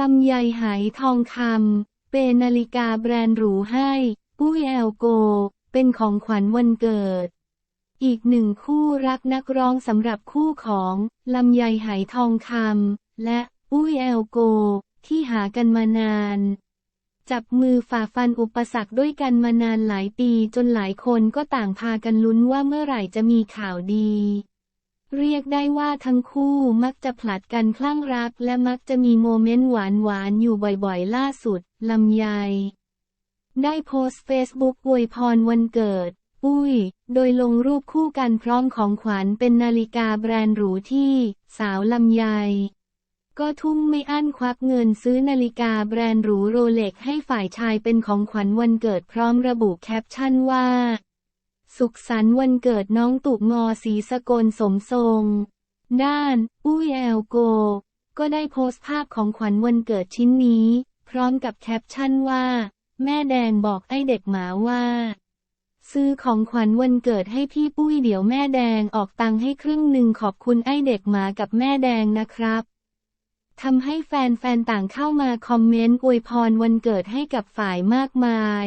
ลำไยไหทองคำ เปนาฬิกาแบรนด์หรูให้ ปุ้ยแอลโก เป็นของขวัญวันเกิด อีกหนึ่งคู่รักนักร้องสำหรับคู่ของลำไยไหทองคำและปุ้ยแอลโก ที่หากันมานาน จับมือฝ่าฟันอุปสรรคด้วยกันมานานหลายปีจนหลายคนก็ต่างพากันลุ้นว่าเมื่อไหร่จะมีข่าวดี เรียกได้ว่าทั้งคู่มักจะผลัดกันคลั่งรักและมักจะมีโมเมนต์หวานๆอยู่บ่อยๆ ล่าสุด ลำไย ได้โพสต์เฟซบุ๊กอวยพรวันเกิด ปุ้ย โดยลงรูปคู่กันพร้อมของขวัญเป็นนาฬิกาแบรนด์หรูที่ สาวลำไย ก็ทุ่มไม่อั้นควักเงินซื้อนาฬิกาแบรนด์หรูโรเล็กให้ฝ่ายชายเป็นของขวัญวันเกิดพร้อมระบุแคปชั่นว่า สุขสันต์วันเกิดน้องตุกงอสีสกลสมทรง ด้าน อุ้ยแอลโก ก็ได้โพสต์ภาพของขวัญวันเกิดชิ้นนี้ พร้อมกับแคปชั่นว่า แม่แดงบอกไอ้เด็กหมาว่า ซื้อของขวัญวันเกิดให้พี่ปุ้ยเดี๋ยวแม่แดงออกตังให้ครึ่งหนึ่งขอบคุณไอ้เด็กหมากับแม่แดงนะครับทำให้แฟนๆต่างเข้ามาคอมเมนต์อวยพรวันเกิดให้กับฝ่ายมากมาย